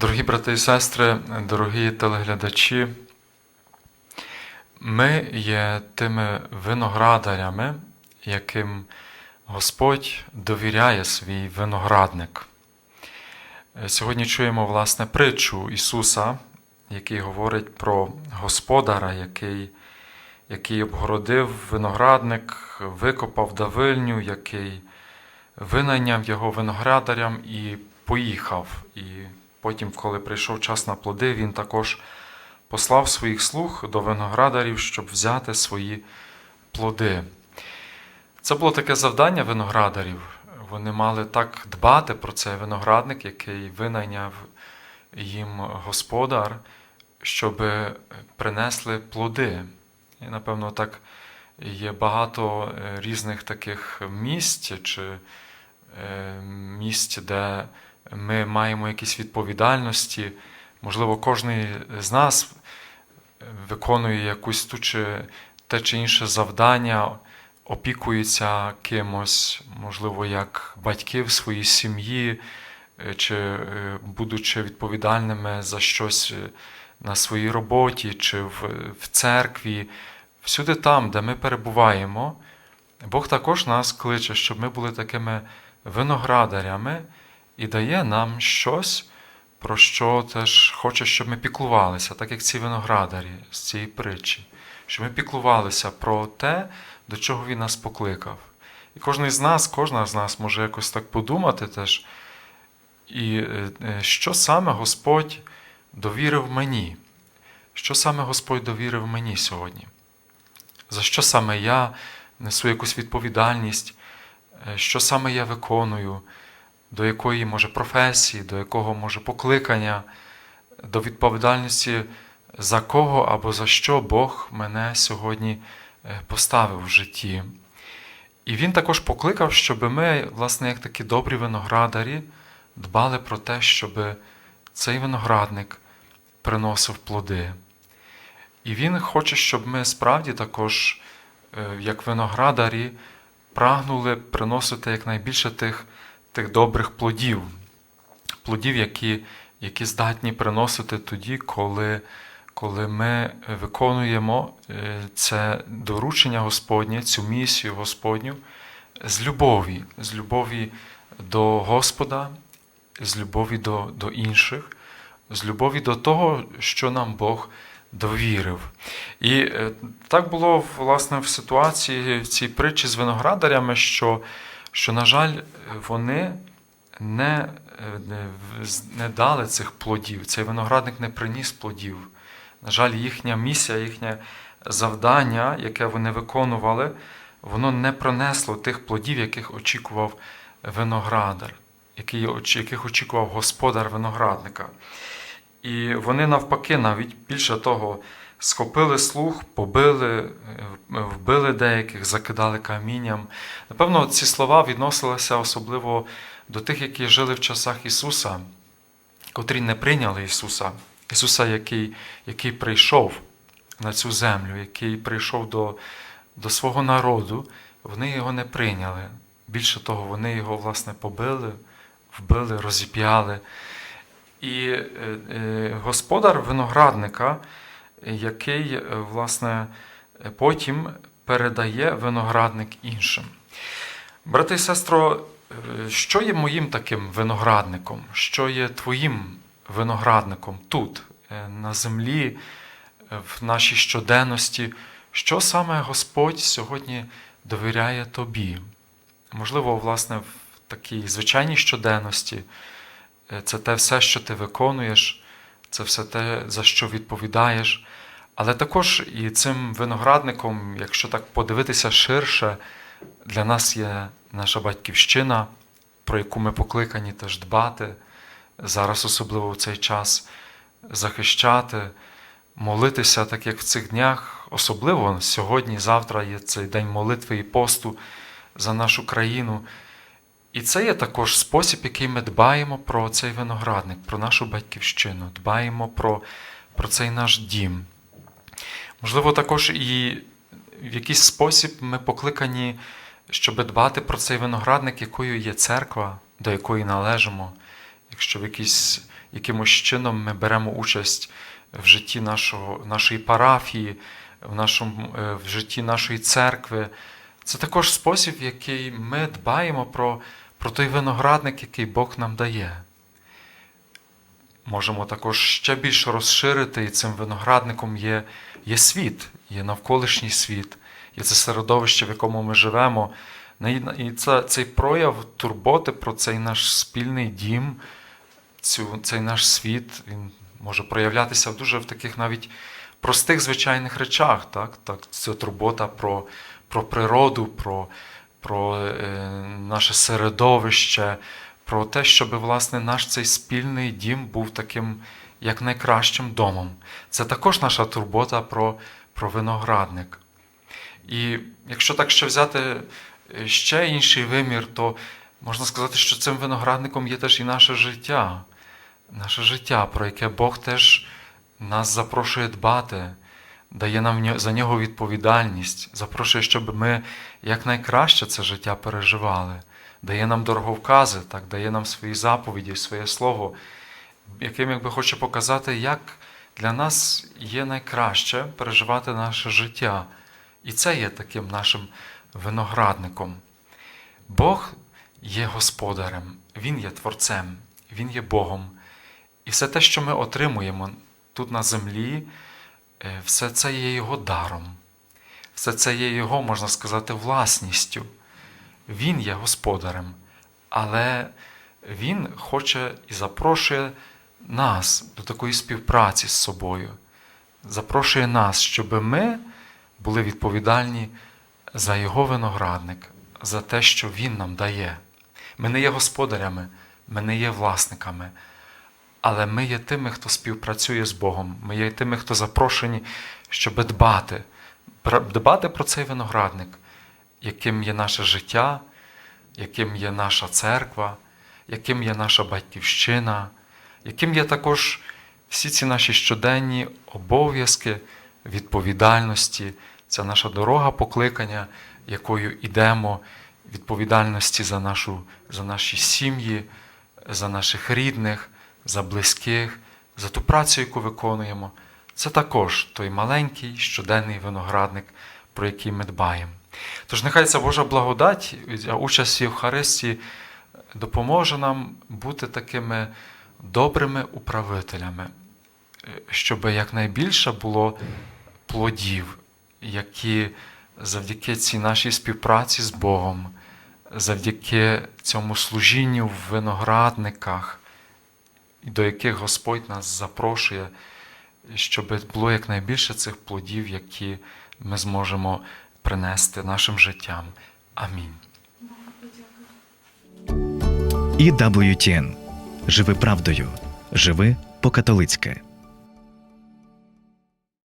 Дорогі брати і сестри, дорогі телеглядачі, ми є тими виноградарями, яким Господь довіряє свій виноградник. Сьогодні чуємо власне притчу Ісуса, який говорить про Господара, який, який обгородив виноградник, викопав давильню, який винайняв його виноградарям і поїхав. І потім, коли прийшов час на плоди, він також послав своїх слуг до виноградарів, щоб взяти свої плоди. Це було таке завдання виноградарів. Вони мали так дбати про цей виноградник, який винайняв їм господар, щоб принесли плоди. І, напевно, так є багато е, різних таких місць чи е, місць, де ми маємо якісь відповідальності. Можливо, кожен з нас виконує якусь ту чи те чи інше завдання, опікується кимось, можливо, як батьки в своїй сім'ї, е, чи е, будучи відповідальними за щось е, на своїй роботі, чи в, в церкві, всюди там, де ми перебуваємо, Бог також нас кличе, щоб ми були такими виноградарями і дає нам щось, про що теж хоче, щоб ми піклувалися, так як ці виноградарі з цієї притчі, щоб ми піклувалися про те, до чого він нас покликав. І кожен з нас, кожна з нас може якось так подумати теж, і е, е, що саме Господь довірив мені, що саме Господь довірив мені сьогодні, за що саме я несу якусь відповідальність, е, що саме я виконую, до якої може професії, до якого може покликання, до відповідальності, за кого або за що Бог мене сьогодні поставив в житті. І він також покликав, щоб ми, власне, як такі добрі виноградарі, дбали про те, щоб цей виноградник приносив плоди. І він хоче, щоб ми справді також, як виноградарі, прагнули приносити якнайбільше тих тих добрих плодів, плодів, які які здатні приносити тоді, коли коли ми виконуємо це доручення Господнє, цю місію Господню з любові, з любові до Господа, з любові до, до інших, з любові до того, що нам Бог довірив. І так було власне в ситуації в цій притчі з виноградарями, що що, на жаль, вони не не дали цих плодів, цей виноградник не приніс плодів. На жаль, їхня місія, їхнє завдання, яке вони виконували, воно не принесло тих плодів, яких очікував виноградар, яких очікував господар виноградника. І вони навпаки, навіть більше того, схопили слух, побили, вбили деяких, закидали камінням. Напевно, ці слова відносилися особливо до тих, які жили в часах Ісуса, котрі не прийняли Ісуса, Ісуса, який який прийшов на цю землю, який прийшов до, до свого народу, вони його не прийняли. Більше того, вони його, власне, побили, вбили, розіп'яли. І е, е, господар виноградника який, е, власне, потім передає виноградник іншим. Брати і сестро, е, що є моїм таким виноградником? Що є твоїм виноградником тут, е, на землі, в нашій щоденності? Що саме Господь сьогодні довіряє тобі? Можливо, власне, в такій звичайній щоденності це те все, що ти виконуєш це все те, за що відповідаєш. Але також і цим виноградником, якщо так подивитися ширше, для нас є наша батьківщина, про яку ми покликані теж дбати, зараз, особливо в цей час, захищати, молитися, так як в цих днях, особливо сьогодні, завтра є цей день молитви і посту за нашу країну. І це є також спосіб, який ми дбаємо про цей виноградник, про нашу батьківщину, дбаємо про, про цей наш дім. Можливо, також і в якийсь спосіб ми покликані, щоб дбати про цей виноградник, якою є церква, до якої належимо, якщо в якийсь, якимось чином ми беремо участь в житті нашого, нашої парафії, в, нашому, е, в житті нашої церкви, це також спосіб, в який ми дбаємо про, про той виноградник, який Бог нам дає. Можемо також ще більше розширити, і цим виноградником є, є світ, є навколишній світ, є це середовище, в якому ми живемо. І це, цей прояв турботи про цей наш спільний дім, цю, цей наш світ, він може проявлятися дуже в таких навіть простих звичайних речах. Так? Так, Це турбота про, про природу, про, про е, наше середовище, про те, щоб власне наш цей спільний дім був таким як найкращим домом. Це також наша турбота про, про виноградник. І якщо так ще взяти ще інший вимір, то можна сказати, що цим виноградником є теж і наше життя, наше життя, про яке Бог теж нас запрошує дбати, дає нам за нього відповідальність, запрошує, щоб ми якнайкраще це життя переживали, дає нам дороговкази, так, дає нам свої заповіді, своє слово, яким якби хоче показати, як для нас є найкраще переживати наше життя. І це є таким нашим виноградником. Бог є господарем, Він є Творцем, Він є Богом. І все те, що ми отримуємо тут на землі, е, все це є Його даром, все це є Його, можна сказати, власністю. Він є господарем, але Він хоче і запрошує нас до такої співпраці з собою, запрошує нас, щоб ми були відповідальні за Його виноградник, за те, що Він нам дає. Ми не є господарями, ми не є власниками, але ми є тими, хто співпрацює з Богом. Ми є тими, хто запрошені, щоб дбати, дбати про цей виноградник, яким є наше життя, яким є наша церква, яким є наша батьківщина, яким є також всі ці наші щоденні обов'язки, відповідальності. Це наша дорога покликання, якою йдемо, відповідальності за, нашу, за наші сім'ї, за наших рідних, за близьких, за ту працю, яку виконуємо. Це також той маленький щоденний виноградник, про який ми дбаємо. Тож нехай ця Божа благодать, участь в Євхаристії допоможе нам бути такими добрими управителями, щоб якнайбільше було плодів які завдяки цій нашій співпраці з Богом, завдяки цьому служінню в виноградниках, до яких Господь нас запрошує, щоб було якнайбільше цих плодів, які ми зможемо принести нашим життям. Амінь. І WTN. Живи правдою. Живи по-католицьки.